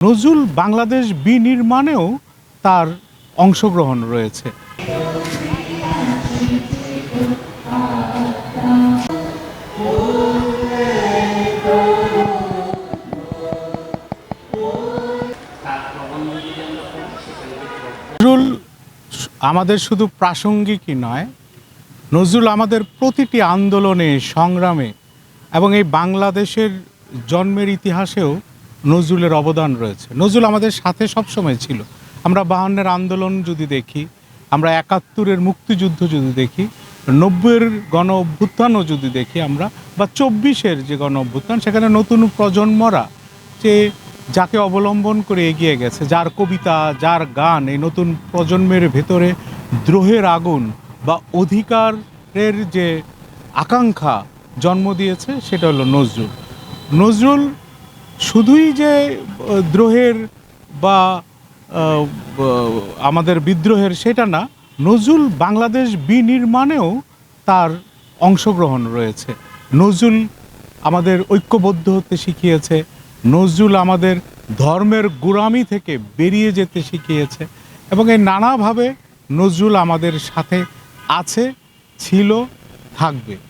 নজরুল বাংলাদেশ বিনির্মাণেও তার অংশগ্রহণ রয়েছে। নজরুল আমাদের শুধু প্রাসঙ্গিকই নয়, নজরুল আমাদের প্রতিটি আন্দোলনে, সংগ্রামে এবং এই বাংলাদেশের জন্মের ইতিহাসেও নজরুলের অবদান রয়েছে। নজরুল আমাদের সাথে সবসময় ছিল। আমরা বাহান্নের আন্দোলন যদি দেখি, আমরা একাত্তরের মুক্তিযুদ্ধ যদি দেখি, নব্বইয়ের গণ অভ্যুত্থানও যদি দেখি আমরা, বা চব্বিশের যে গণ অভ্যুত্থান, সেখানে নতুন প্রজন্মরা যে যাকে অবলম্বন করে এগিয়ে গেছে, যার কবিতা, যার গান, এই নতুন প্রজন্মের ভেতরে দ্রোহের আগুন বা অধিকারের যে আকাঙ্ক্ষা জন্ম দিয়েছে, সেটা হলো নজরুল। নজরুল শুধুই যে দ্রোহের বা আমাদের বিদ্রোহের সেটা না, নজরুল বাংলাদেশ বিনির্মাণেও তার অংশগ্রহণ রয়েছে। নজরুল আমাদের ঐক্যবদ্ধ হতে শিখিয়েছে, নজরুল আমাদের ধর্মের গোড়ামি থেকে বেরিয়ে যেতে শিখিয়েছে এবং এই নানাভাবে নজরুল আমাদের সাথে আছে, ছিল, থাকবে।